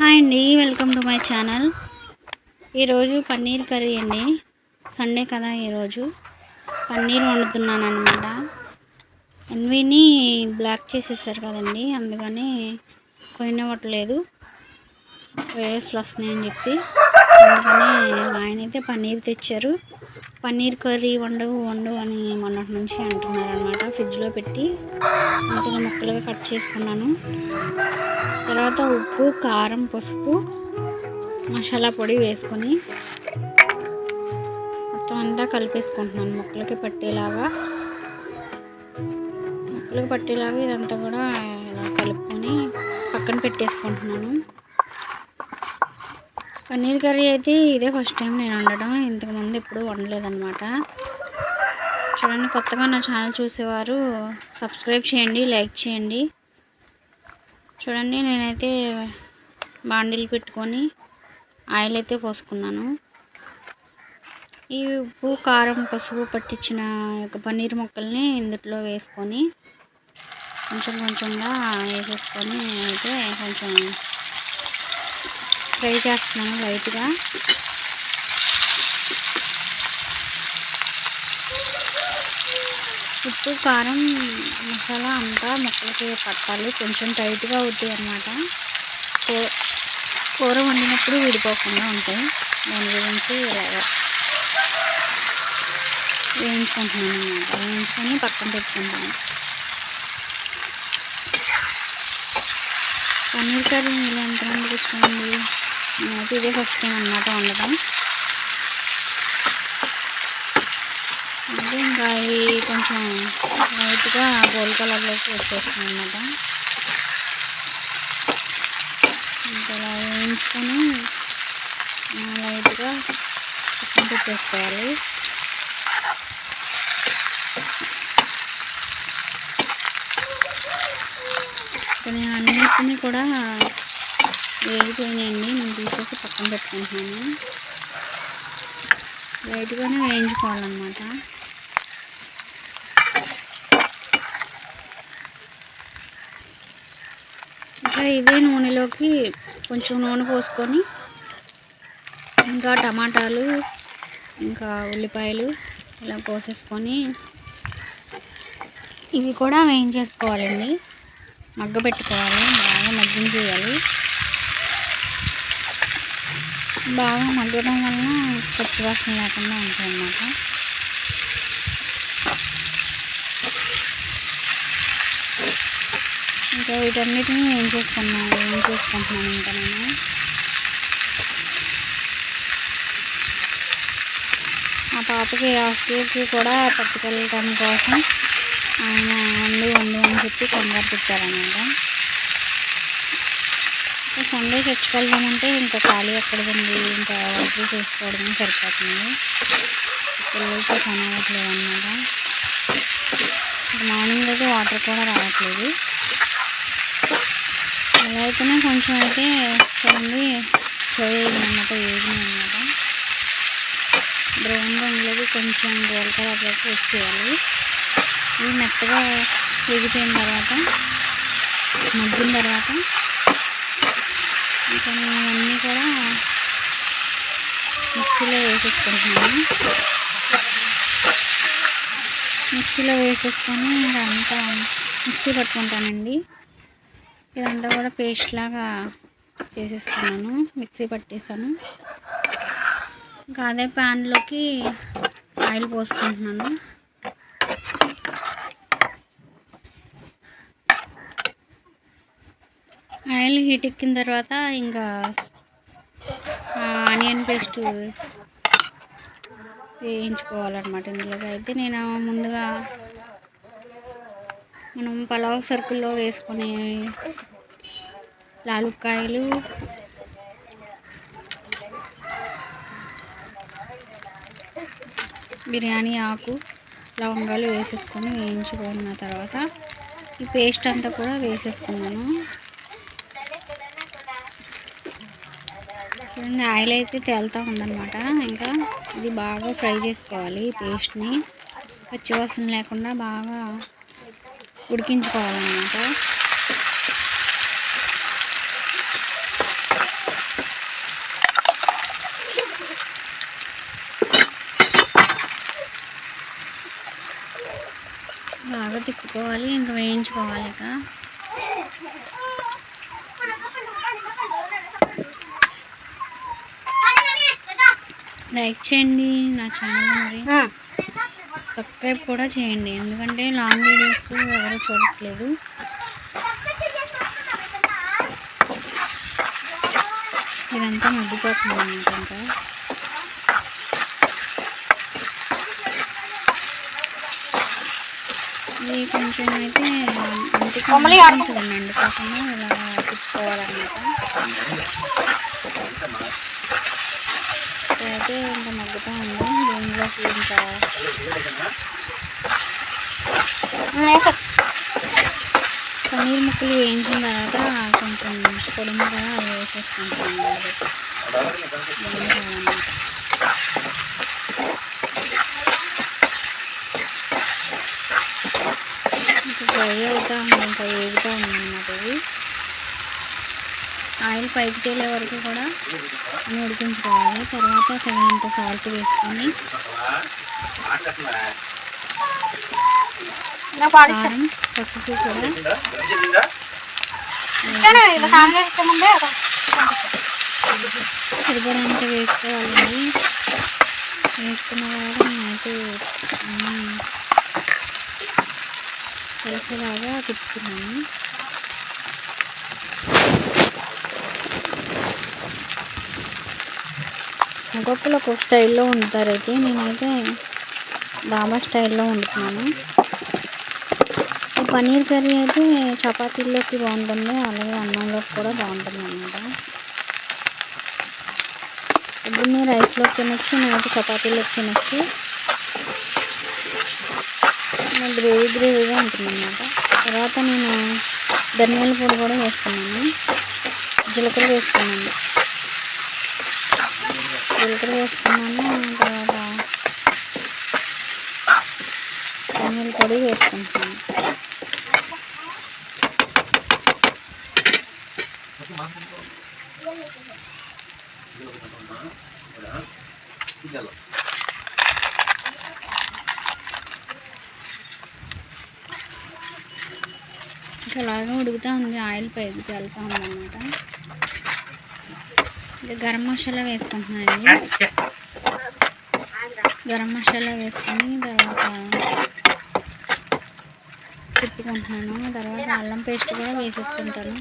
Hi అండి welcome to my channel. ఈరోజు paneer curry అండి. సండే కదా ఈరోజు. పన్నీర్ వండుతున్నాను అనమాట ఎన్విని బ్లాక్ చేసేసారు కదండి అందుకని పోయినవ్వట్లేదు వైరస్లు వస్తున్నాయని చెప్పి. అందుకని మా ఆయన అయితే పన్నీర్ తెచ్చారు. పన్నీర్ కర్రీ వండవు వండు అని మొన్నటి నుంచి అంటున్నారు అనమాట ఫ్రిడ్జ్లో పెట్టి అంతగా ముక్కలుగా కట్ చేసుకున్నాను. తర్వాత ఉప్పు కారం పసుపు మసాలా పొడి వేసుకొని మొత్తం అంతా కలిపేసుకుంటున్నాను ముక్కలకి పట్టేలాగా. ముక్కలకి పట్టేలాగా ఇదంతా కూడా ఇలా కలుపుకొని పక్కన పెట్టేసుకుంటున్నాను. పన్నీర్ కర్రీ అయితే ఇదే ఫస్ట్ టైం నేను వండడం ఇంతకుముందు ఎప్పుడు వండలేదన్నమాట. చూడండి కొత్తగా నా ఛానల్ చూసేవారు సబ్స్క్రైబ్ చేయండి లైక్ చేయండి. చూడండి నేనైతే బాండిల్ పెట్టుకొని ఆయిల్ అయితే పోసుకున్నాను. ఈ ఉప్పు కారం పసుపు పట్టించిన యొక్క పన్నీర్ ముక్కల్ని ఇందులో వేసుకొని కొంచెం కొంచెంగా వేసేసుకొని అయితే కొంచెం ఫ్రై చేస్తున్నాను లైట్గా. ఉప్పు కారం మసాలా అంతా ముక్కలకి పట్టాలి. కొంచెం టైట్గా అవుతాయి అన్నమాట కూర వండినప్పుడు విడిపోకుండా ఉంటాయి. దాని గురించి ఇలాగా వేయించుకుంటున్నాను అనమాట వేయించుకొని పక్కన పెట్టుకుంటాను. పన్నీర్ కర్రీ మీరు ఎంతమందికి ఇష్టమండి? నేనైతే ఇదే ఫస్ట్ టైం అనమాట వండటం. అంటే ఇంకా అవి కొంచెం లైట్గా గోల్డ్ కలర్లోకి వచ్చేస్తాయి అనమాట ఇంకా అలా వేయించుకొని లైట్గా చికెన్ పెట్టేసుకోవాలి. నేను అన్నిటిని కూడా వేగిపోయినాయండి. నేను తీసేసి పక్కన పెట్టుకుంటున్నాను. లైట్గానే వేయించుకోవాలన్నమాట. ఇంకా ఇదే నూనెలోకి కొంచెం నూనె పోసుకొని ఇంకా టమాటాలు ఇంకా ఉల్లిపాయలు ఇలా పోసేసుకొని ఇవి కూడా వేయించేసుకోవాలండి. మగ్గ పెట్టుకోవాలి బాగా మగ్గించేయాలి. బాగా మగ్గడం వలన పచ్చివాసన లేకుండా ఉంటుంది అన్నమాట ఇంకా వీటన్నిటిని ఏం చేసుకున్నాను ఏం చేసుకుంటున్నాను ఇంకా నేను? ఆ పాపకి హాస్టల్కి కూడా పట్టుకెళ్ళటం కోసం ఆయన వండి వండి అని చెప్పి కంగారు పెట్టారనమాట సండే తెచ్చుకెళ్దామంటే ఇంకా ఖాళీ ఎక్కడ ఉంది ఇంకా వర్క్ చేసుకోవడమే సరిపోతుంది. పిల్లలతో పని అవ్వట్లేదు అనమాట మార్నింగ్ అయితే వాటర్ కూడా రావట్లేదు. అలా అయితేనే కొంచెం అయితే చూడండి ఫ్రై అయిందన్నమాట వేగింది అనమాట బ్రౌన్ రంగులోకి కొంచెం గోల్ కలర్ కలర్లోకి వచ్చేయాలి ఇవి మెత్తగా వేగిపోయిన తర్వాత మగ్గిన తర్వాత ఇంకా నేను ఇవన్నీ కూడా మిక్సీలో వేసేసుకుంటున్నాను. మిక్సీలో వేసేసుకొని అంతా మిక్సీ పట్టుకుంటానండి. ఇదంతా కూడా పేస్ట్ లాగా చేసేసుకున్నాను మిక్సీ పట్టేసాను ఇంకా అదే ప్యాన్లోకి ఆయిల్ పోసుకుంటున్నాను. ఆయిల్ హీట్ ఎక్కిన తర్వాత ఇంకా ఆనియన్ పేస్ట్ వేయించుకోవాలన్నమాట ఇందులోకి. అయితే నేను ముందుగా మనం పలావ్ సరుకుల్లో వేసుకునే లాలుక్కాయలు బిర్యానీ ఆకు లవంగాలు వేసేసుకొని వేయించుకున్న తర్వాత ఈ పేస్ట్ అంతా కూడా వేసేసుకున్నాను. చూడండి ఆయిల్ అయితే తేలుతూ ఉందన్నమాట. ఇంకా ఇది బాగా ఫ్రై చేసుకోవాలి పేస్ట్ని. పచ్చి వాసన లేకుండా బాగా ఉడికించుకోవాలన్నమాట. బాగా తిప్పుకోవాలి ఇంకా వేయించుకోవాలి ఇక. లైక్ చేయండి నా ఛానల్ మరి. సబ్స్క్రైబ్ కూడా చేయండి. ఎందుకంటే లాంగ్ వీడియోస్ ఎవరు చూడట్లేదు. ఇదంతా మగ్గిపోతుంది అన్నమాట. ఇది కొంచెం అయితే ఇంటికి ఉంటుందండి అందుకోసము ఇలా తిప్పుకోవాలన్నమాట. అయితే ఇంకా మగ్గుతూ ఉంది దీనిలోకి ఇంకా? పన్నీర్ ముక్కలు వేయించిన తర్వాత కొంచెం పొడుముగా వేసేసుకుంటాను వేసేసుకుంటాం. ఇంకా ఫ్రై అవుతా ఉంది. ఇంకా వేగుతూ ఉందన్నమాట ఇది ఆయిల్ పైకి తేలే వరకు కూడా అన్నీ ఉడికించుకోవాలి. తర్వాత తగినంత సాల్ట్ వేసుకొని కారం పసుపు కూడా. సరిపడంత వేసుకోవాలండి. వేసుకున్న తర్వాత నేనైతే అన్నీ కలిసేలాగా తిప్పుతున్నాను. ఒక్కొక్కరు ఒక్కొక్క స్టైల్లో వండుతారు అయితే నేనైతే డాబా స్టైల్లో వండుతున్నాను. ఈ పన్నీర్ కర్రీ అయితే చపాతీల్లోకి బాగుంటుంది. అలాగే అన్నంలోకి కూడా బాగుంటుంది అనమాట ఇప్పుడు మీరు రైస్లోకి తినొచ్చు నైట్ చపాతీలోకి తినొచ్చు. గ్రేవీ గ్రేవీగా ఉంటుందన్నమాట. తర్వాత నేను ధనియాల పొడి కూడా వేసుకున్నాను. జీలకర్ర వేసుకున్నాను. జీలకర్ర వేసుకున్నాను తర్వాత ధనియాల పొడి వేసుకుంటున్నాను ఇంకా అలాగే ఉడుకుతూ ఉంది ఆయిల్ పైకి వెళ్తూ ఉందన్నమాట. ఇది గరం మసాలా వేసుకుంటున్నానండి గరం మసాలా వేసుకొని తర్వాత తిప్పుకుంటున్నాను. తర్వాత అల్లం పేస్ట్ కూడా వేసేసుకుంటాను.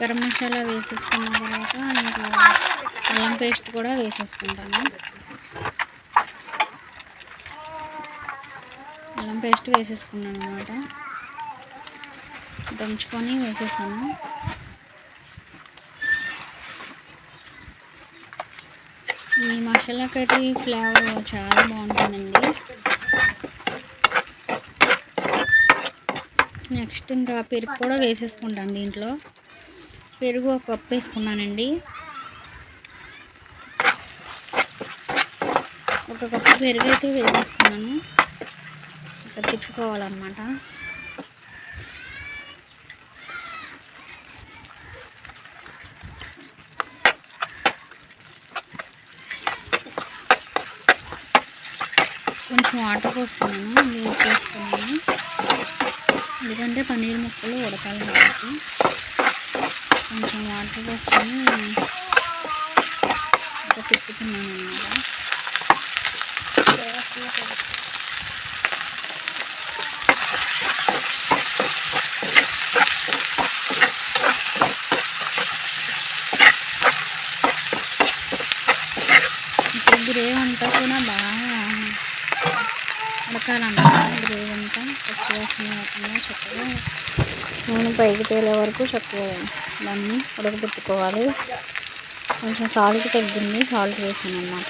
గరం మసాలా వేసేసుకున్న తర్వాత నేను అల్లం పేస్ట్ కూడా వేసేసుకుంటాను. అల్లం పేస్ట్ వేసేసుకున్నాను అనమాట దంచుకొని వేసేసాను. ఈ మసాలా కర్రీ ఫ్లేవర్ చాలా బాగుంటుందండి. నెక్స్ట్ ఇంకా పెరుగు కూడా వేసేసుకుంటాను దీంట్లో. పెరుగు ఒక కప్ వేసుకున్నానండి. ఒక కప్పు పెరుగు అయితే వేసేసుకున్నాను. ఇంకా తిప్పుకోవాలన్నమాట కొంచెం వాటర్ పోసుకున్నాను నీళ్ళు పోసుకున్నాను. ఎందుకంటే పన్నీర్ ముక్కలు ఉడకాలి కాబట్టి. కొంచెం వాటర్ పోసుకొని ఇంకా తిప్పుతున్నాను అన్నమాట ఇప్పుడు గ్రేవ్ అంతా కూడా బాగా ఉడకాలన్నమాట గ్రేవ్ పచ్చివాసన చక్కగా నూనె పైకి తేలే వరకు చక్కగా దాన్ని ఉడకబెట్టుకోవాలి. కొంచెం సాల్ట్ తగ్గింది సాల్ట్ వేసాను అన్నమాట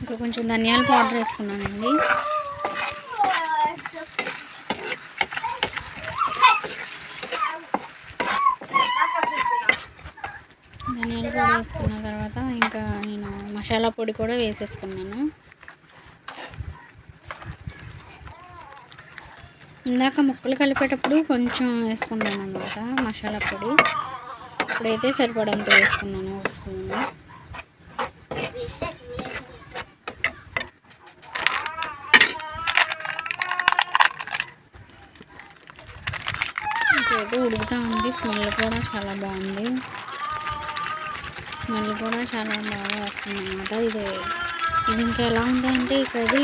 ఇంకా కొంచెం ధనియాల పౌడర్ వేసుకున్నానండి. ధనియాల పొడి వేసుకున్న తర్వాత ఇంకా నేను మసాలా పొడి కూడా వేసేసుకున్నాను. ఇందాక ముక్కలు కలిపేటప్పుడు కొంచెం వేసుకున్నాను అనమాట మసాలా పొడి. ఇప్పుడైతే సరిపడంత వేసుకున్నాను ఒక స్పూను. ఇంకైతే ఉడుకుతూ ఉంది. స్మెల్ కూడా చాలా బాగుంది. స్మెల్ కూడా చాలా బాగా వస్తుంది అనమాట ఇది ఇది ఇంకా ఎలా ఉందంటే ఇది అది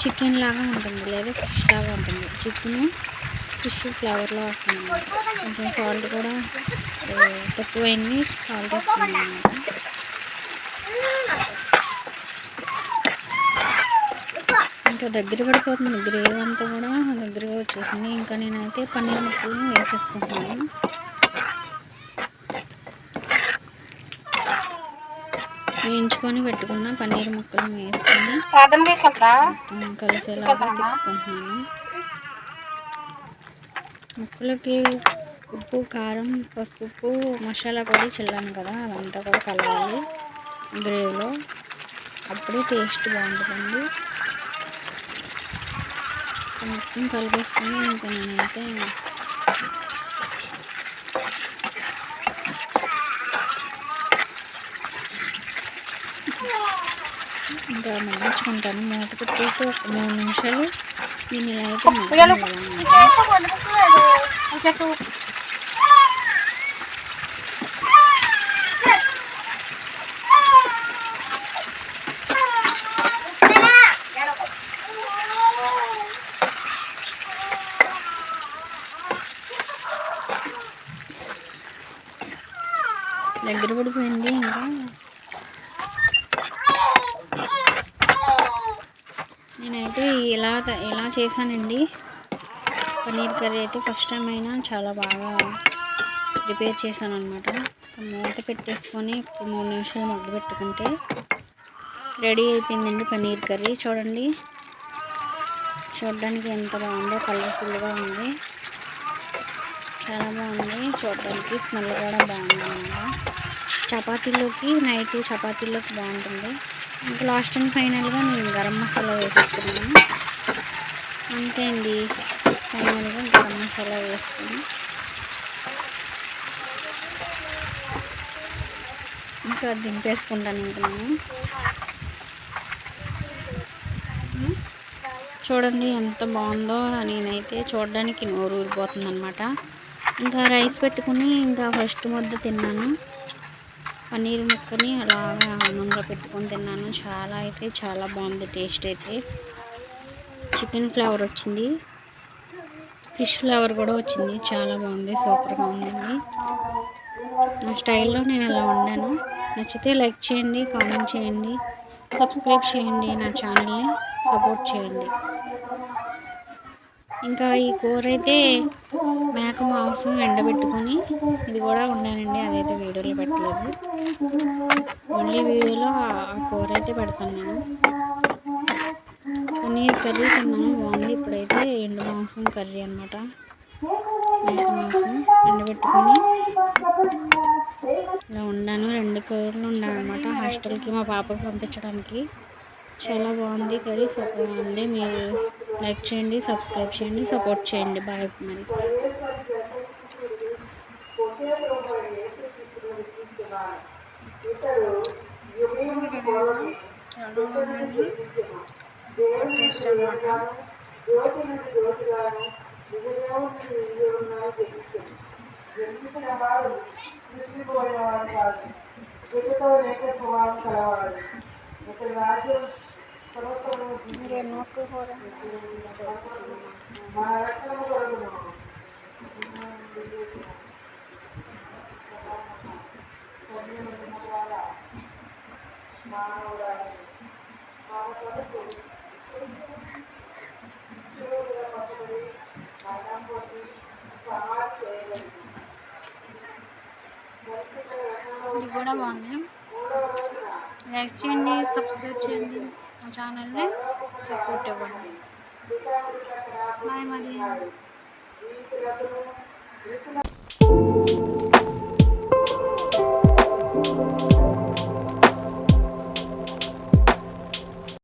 చికెన్ లాగా ఉంటుంది. లేదా ఫిష్ లాగా ఉంటుంది. చికెన్ ఫిష్ ఫ్లేవర్లో వస్తుంది అనమాట కొంచెం సాల్ట్ కూడా తక్కువైంది. సాల్ట్ వస్తుంది అనమాట ఇంకా దగ్గర పడిపోతుంది. గ్రేవీ అంతా కూడా దగ్గరగా వచ్చేసింది. ఇంకా నేనైతే పన్నీర్ ముక్కలను వేసేసుకుంటున్నాను. వేయించుకొని పెట్టుకున్న పన్నీర్ ముక్కలను వేసుకొని తిప్పుకుంటున్నాను. ముక్కలకి ఉప్పు కారం పసుపు మసాలా పొడి చల్లాను కదా. అదంతా కూడా కలవాలి గ్రేవీలో. అప్పుడే టేస్ట్ బాగుంటుందండి మొత్తం కలిపేసుకొని ఇంకా నేనైతే ఇంకా మగ్గించుకుంటాను మూత పెట్టేసి ఒక మూడు నిమిషాలు దీన్ని ఇలా అయితే దగ్గర పడిపోయింది ఇంకా. నేనైతే ఇలా ఇలా చేశానండి. పన్నీర్ కర్రీ అయితే ఫస్ట్ టైం అయినా చాలా బాగా ప్రిపేర్ చేశాను అనమాట మూత పెట్టేసుకొని మూడు నిమిషాలు మగ్గు పెట్టుకుంటే రెడీ అయిపోయిందండి పన్నీర్ కర్రీ. చూడండి. చూడడానికి ఎంత బాగుందో కలర్ఫుల్గా ఉంది. చాలా బాగుంది. చూడడానికి స్మెల్ కూడా బాగుంది చపాతీలోకి నైట్ చపాతీలోకి బాగుంటుంది. ఇంకా లాస్ట్ అండ్ ఫైనల్గా నేను గరం మసాలా వేసేసుకున్నాను అంతే అండి. ఫైనల్గా గరం మసాలా వేసుకుని ఇంకా దింపేసుకుంటాను ఇంకా నేను చూడండి ఎంత బాగుందో. నేనైతే చూడడానికి నోరు ఊరిపోతుంది అనమాట ఇంకా రైస్ పెట్టుకుని ఇంకా ఫస్ట్ ముద్ద తిన్నాను. పన్నీర్ ముక్కని అలాగా ఆనందంగా పెట్టుకొని తిన్నాను. చాలా అయితే చాలా బాగుంది టేస్ట్ అయితే. చికెన్ ఫ్లేవర్ వచ్చింది. ఫిష్ ఫ్లేవర్ కూడా వచ్చింది. చాలా బాగుంది సూపర్గా ఉందండి. నా స్టైల్లో నేను ఇలా వండాను. నచ్చితే లైక్ చేయండి కామెంట్ చేయండి సబ్స్క్రైబ్ చేయండి నా ఛానల్ని సపోర్ట్ చేయండి. ఇంకా ఈ కూర అయితే మేక మాంసం ఎండబెట్టుకొని ఇది కూడా ఉన్నానండి అదైతే వీడియోలో పెట్టలేదు. ఓన్లీ వీడియోలో ఆ కూర అయితే పెడతాను నేను. పన్నీర్ కర్రీ తిన్నాను బాగుంది ఇప్పుడైతే ఎండు మాంసం కర్రీ అనమాట మేక మాంసం ఎండబెట్టుకొని ఇలా ఉన్నాను రెండు కూరలు ఉన్నాను అనమాట హాస్టల్కి మా పాపకి పంపించడానికి. చాలా బాగుంది కర్రీ సూపర్ ఉంది. మీరు లైక్ చేయండి సబ్స్క్రైబ్ చేయండి సపోర్ట్ చేయండి. బాయ్ మరి టేస్ట్ అనమాట ఇది కూడా బాగుంది లైక్ చేయండి సబ్స్క్రైబ్ చేయండి మా ఛానల్ని సపోర్ట్ ఇవ్వండి. బాయ్ మరి.